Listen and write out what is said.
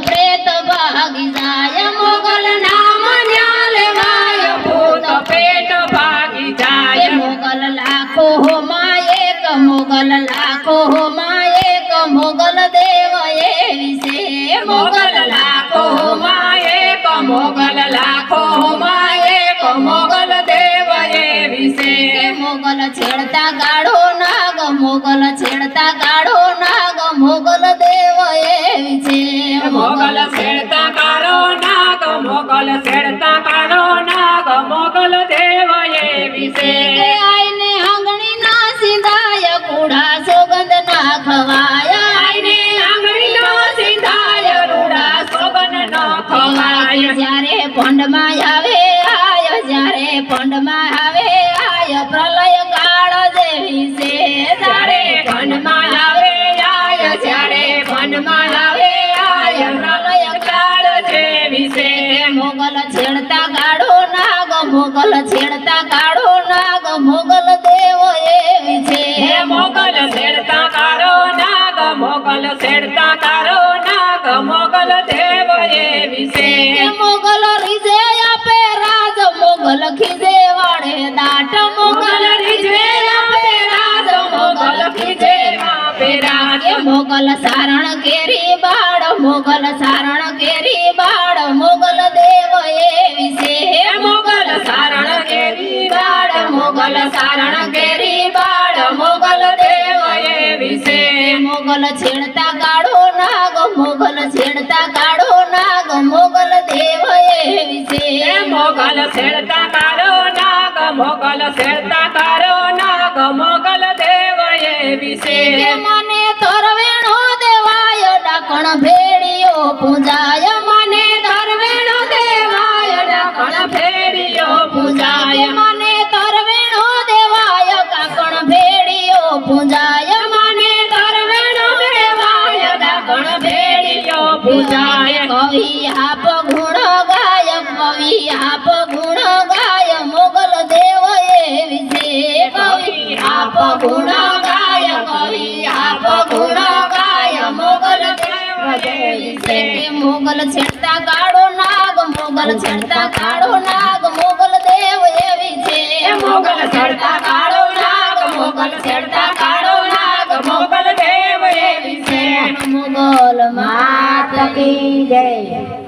પ્રેત ભાગી જાય મોગલ નામ લેવાય ભૂત પ્રેત ભાગી જાય. મોગલ લાખો હોમાં એક મોગલ લાખો હોમાં એક મોગલ દેવ એવી છે મોગલ લાખો માં એક મોગલ લાખો માં મોગલ શેડતા કારો નાગ મોગલ શેડતા કારો નાગ મોગલ દેવ એ વિશે આઈને આંગણી ના સિંધાય કુડા સોગંદ ના ખવાય આઈને આંગળીનો સિંધાય રૂડા સોગન ન ખવાય જ્યારે પંડમાં આવે આય જ્યારે પંડમાં આવે આય પ્રલય કાળ જેવી છે જ્યારે વનમાં આવે મોગલ છેડતા કાળો નાગ મોગલ દેવ એવી છે. હે મોગલ છેડતા કાળો નાગ મોગલ છેડતા કાળો નાગ મોગલ દેવ એવી છે મોગલ રીજે આપે રાજ મોગલ ખીજે વાળે દાટ મોગલ રીજે આપે રાજ મોગલ ખીજે આપે રાજ. મોગલ સારણ કેરી બાળ મોગલ સારણ કેરી બાળ મોગલ દેવ એવી મોગલ છેડતા કાઢો નાગ મોગલ છેડતા કાઢો નાગ મોગલ દેવ એવી છે મોગલ છેડતા કાઢો નાગ મોગલ છેડતા કાઢો નાગ મોગલ દેવ એવી છે મને તરવેણો દેવાય ડાકણ ભેળીઓ પૂજાય. મને ધરવેણો દેવાય ડાકણ ફેરીઓ પૂજાય. ગુણ ભેડિયો પૂજાય કવિ આપ ગુણ ગાય કવિ આપ ગુણ ગાય મોગલ દેવ એ વિશે કવિ આપ ગુણ ગાય કવિ આપ ગુણ ગાય મોગલ દેવ મોગલ છેડતા કાળો નાગ મોગલ છેડતા કાળો નાગ મોગલ દેવ એવી છે મોગલ છેડતા માતા કી જય.